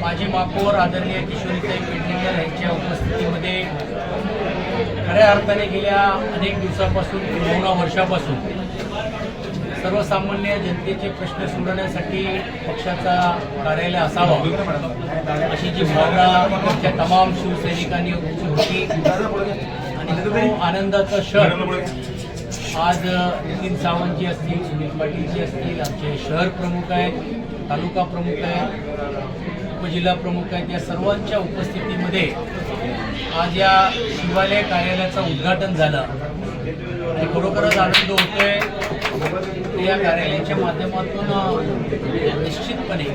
माजी महापौर आदरणीय किशोरीताई पेडणेकर यांच्या उपस्थितीमध्ये खऱ्या अर्थाने गेल्या अनेक दिवसापासून किंबहुना वर्षापासून सर्वसामान्य जनतेचे प्रश्न सोडवण्यासाठी पक्षाचा कार्यालय असावा अशी जी भावना आमच्या तमाम शिवसैनिकांनी होती. आनंदाचा क्षण. आज नितीन सावंतजी असतील सुनील पाटीलजी असतील आमचे शहर प्रमुख आहेत तालुका प्रमुख आहेत उपजिल्हा प्रमुख आहेत या सर्वांच्या उपस्थितीमध्ये आज या शिवालय कार्यालयाचं उद्घाटन झालं. आणि खरोखरच आनंद होतोय. या कार्यालयाच्या माध्यमातून निश्चितपणे.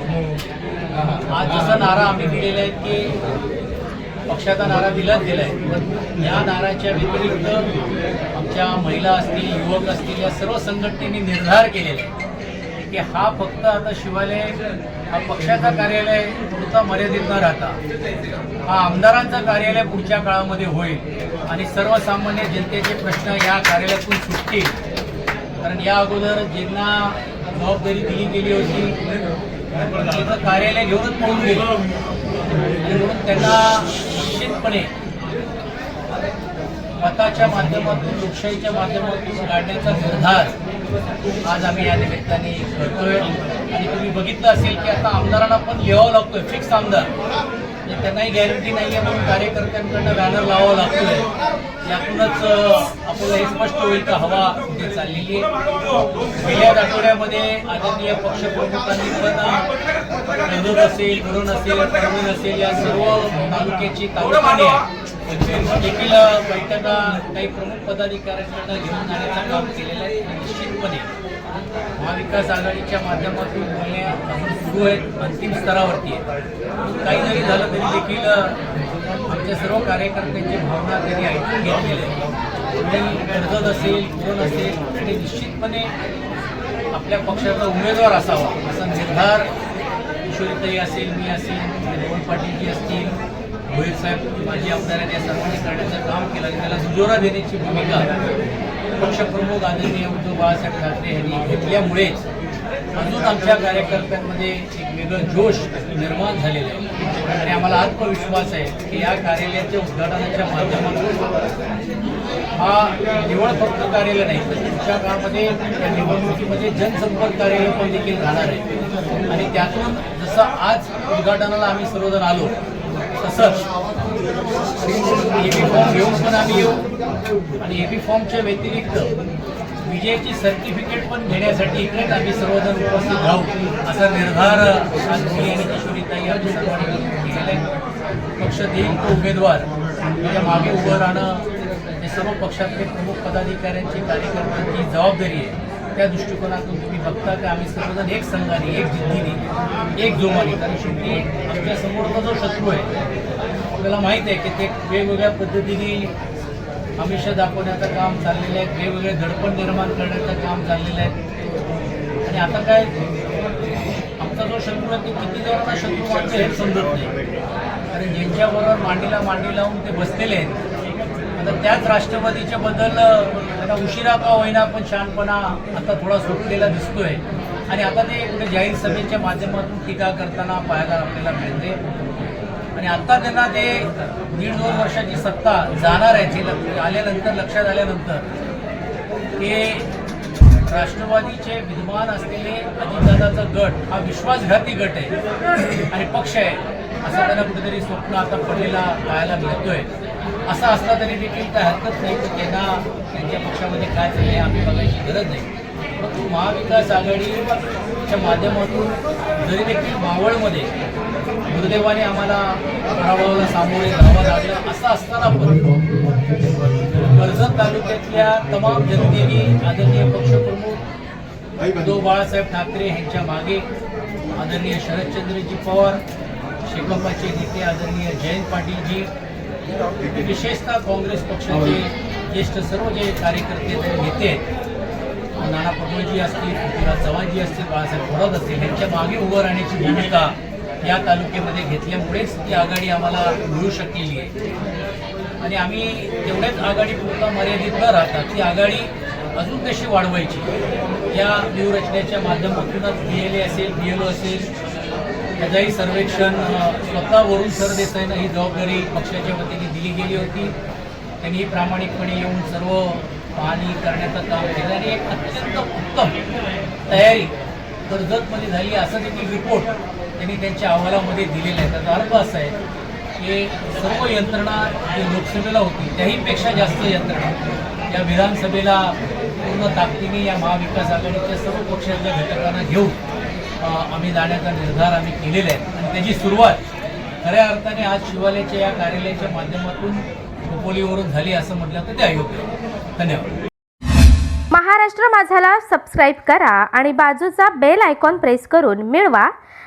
आज जसा नारा आम्ही दिलेला आहे की पक्षाचा नारा दिलाच गेला आहे या नाराच्या व्यतिरिक्त आमच्या महिला असतील युवक असतील या सर्व संघटनेने निर्धार केलेला आहे की हा फक्त आता शिवालय हा पक्षाचा कार्यालय पुढचा मर्यादित न राहता हा आमदारांचा कार्यालय पुढच्या काळामध्ये होईल आणि सर्वसामान्य जनतेचे प्रश्न या कार्यालयातून सुटतील. कारण या अगोदर ज्यांना जबाबदारी दिली गेली होती त्याचं कार्यालय घेऊनच पळून गेलं. म्हणून त्यांना निश्चितपणे मताच्या माध्यमातून लोकशाहीच्या माध्यमातून काढण्याचा निर्धार आज आम्ही या निमित्ताने करतोय. आणि तुम्ही बघितलं असेल की आता आमदारांना पण लिहावं लागतोय फिक्स आमदार. त्यांनाही गॅरंटी नाही आहे म्हणून कार्यकर्त्यांकडनं बॅनर लावावं लागतोय. यातूनच आपल्याला हे स्पष्ट होईल का? हवा कुठे चाललेली आहे. गेल्या आठवड्यामध्ये आदरणीय पक्षप्रमुखांनी पण नंदूर असेल मुरुण असेल परभणी असेल या सर्व तालुक्याची तालुकाने देखील बैठका काही प्रमुख पदाधिकाऱ्यांकडनं घेऊन जाण्याचं काम केलेलं आहे निश्चितपणे. महाविकास आघाडीच्या माध्यमातून बोलण्या सुरू आहेत अंतिम स्तरावरती आहेत. काही जरी झालं तरी देखील आमच्या सर्व कार्यकर्त्यांची भावना त्यांनी ऐकून घेतलेली आहे. आणि कर्जत असेल कोण असेल आणि निश्चितपणे आपल्या पक्षाचा उमेदवार असावा असा निर्धार किशोरीताई असेल मी असेल रोहन पाटीलजी असतील भोईर साहेब माजी आमदारांनी या सर्वांनी करण्याचं काम केलं त्याला दुजोरा देण्याची भूमिका पक्षप्रमुख आदरणीय उद्धव बाळासाहेब ठाकरे यांनी घेतल्यामुळेच अजून आमच्या कार्यकर्त्यांमध्ये एक वेगळं जोश निर्माण झालेलं आहे. आणि आम्हाला आत्मविश्वास आहे की या कार्यालयाच्या उद्घाटनाच्या माध्यमातून हा निवड फक्त कार्यालय नाही तर पुढच्या काळामध्ये या निवडणुकीमध्ये जनसंपर्क कार्यालय पण देखील राहणार आहे. आणि त्यातून जसं आज उद्घाटनाला आम्ही सर्वजण आलो तसंच एबी फॉर्म घेऊन पण आम्ही येऊ. आणि एबी फॉर्मच्या व्यतिरिक्त विजयाची सर्टिफिकेट पण घेण्यासाठी इकडेच आम्ही सर्वजण उपस्थित राहू. असा निर्धार आज मी आणि किशोरीताई आम्ही सर्वांनी केलेला आहे. पक्ष देईल तो उमेदवार. त्याच्यामागे उभं राहणं हे सर्व पक्षातले प्रमुख पदाधिकाऱ्यांची कार्यकर्त्यांची जबाबदारी आहे. त्या दृष्टिकोनातून तुम्ही बघता की आम्ही सर्वजण एक संघाने एक जिद्दीने एक जोमाने कारण शेवटी आमच्यासमोरचा जो शत्रू आहे आपल्याला माहीत आहे की ते वेगवेगळ्या पद्धतीने आमिष दाखवण्याचं काम चाललेलं आहे. वेगवेगळे दडपण निर्माण करण्याचं काम चाललेलं आहे. आणि आता काय आमचा जो शत्रू आहे तो किती जणांना शत्रू वाटतो हे समजत नाही. कारण ज्यांच्याबरोबर मांडीला मांडी लावून ते बसलेले आहेत. आता त्याच राष्ट्रवादीच्या बद्दल आता उशिरा का होईना पण शहाणपणा आता थोडा सुटलेला दिसतोय. आणि आता ते कुठे जाहीर सभेच्या माध्यमातून टीका करताना पाहायला आपल्याला मिळते. आणि आता त्यांना ते दीड दोन वर्षाची सत्ता जाणार आहे ते लक्ष- आल्यानंतर लक्षात आल्यानंतर ते राष्ट्रवादीचे विद्वान असलेले अजितदादाचा गट हा विश्वासघाती गट आहे आणि पक्ष आहे असं त्यांना कुठेतरी स्वप्न आता पडलेला पाहायला मिळतोय. असं असला तरी देखील काय हरकत नाही की त्यांना त्यांच्या पक्षामध्ये काय चाललंय आम्ही बघायची गरज नाही. परंतु महाविकास आघाडीच्या माध्यमातून जरी देखील मावळमध्ये दुर्दैवाने आम्हाला पराभवाला सामोरे जावं लागलं. असं असताना पण कर्जत तालुक्यातल्या तमाम जनतेने आदरणीय पक्षप्रमुख उद्धव बाळासाहेब ठाकरे यांच्या मागे आदरणीय शरदचंद्रजी पवार शेकापाचे नेते आदरणीय जयंत पाटीलजी विशेषतः काँग्रेस पक्षाचे ज्येष्ठ सर्व जे कार्यकर्ते ते नेते नाना पटोलेजी असतील पृथ्वीराज चव्हाणजी असतील बाळासाहेब थोरात असतील यांच्या मागे उभं राहण्याची भूमिका या तालुक्यामध्ये घेतल्यामुळेच ती आघाडी आम्हाला मिळू शकलेली आहे. आणि आम्ही तेवढ्याच आघाडी पुरता मर्यादित न राहता ती आघाडी अजून कशी वाढवायची या व्यूहरचनेच्या माध्यमातूनच बी एल ए असेल बी एल ओ असेल त्याचंही सर्वेक्षण स्वतःवरून सरदेसाईनं ही जबाबदारी पक्षाच्या वतीने दिली गेली होती. त्यांनी प्रामाणिकपणे येऊन सर्व पाहणी करण्याचं काम केलं आणि एक अत्यंत उत्तम तयारी कर्जतमध्ये झाली असं देखील रिपोर्ट त्यांनी त्यांच्या अहवालामध्ये दिलेला आहे. त्याचा अर्थ असा आहे की सर्व यंत्रणा जी लोकसभेला होती त्याहीपेक्षा जास्त यंत्रणा या विधानसभेला पूर्ण ताकदीने या महाविकास आघाडीच्या सर्व पक्षाच्या घटकांना घेऊन आम्ही जाण्याचा निर्धार आम्ही केलेला आहे. आणि त्याची सुरुवात खऱ्या अर्थाने आज शिवालयाच्या या कार्यालयाच्या माध्यमातून खोपोलीवरून झाली असं म्हटलं तर ते अयोग्य धन्यवाद. महाराष्ट्र माझाला सबस्क्राईब करा आणि बाजूचा बेल आयकॉन प्रेस करून मिळवा.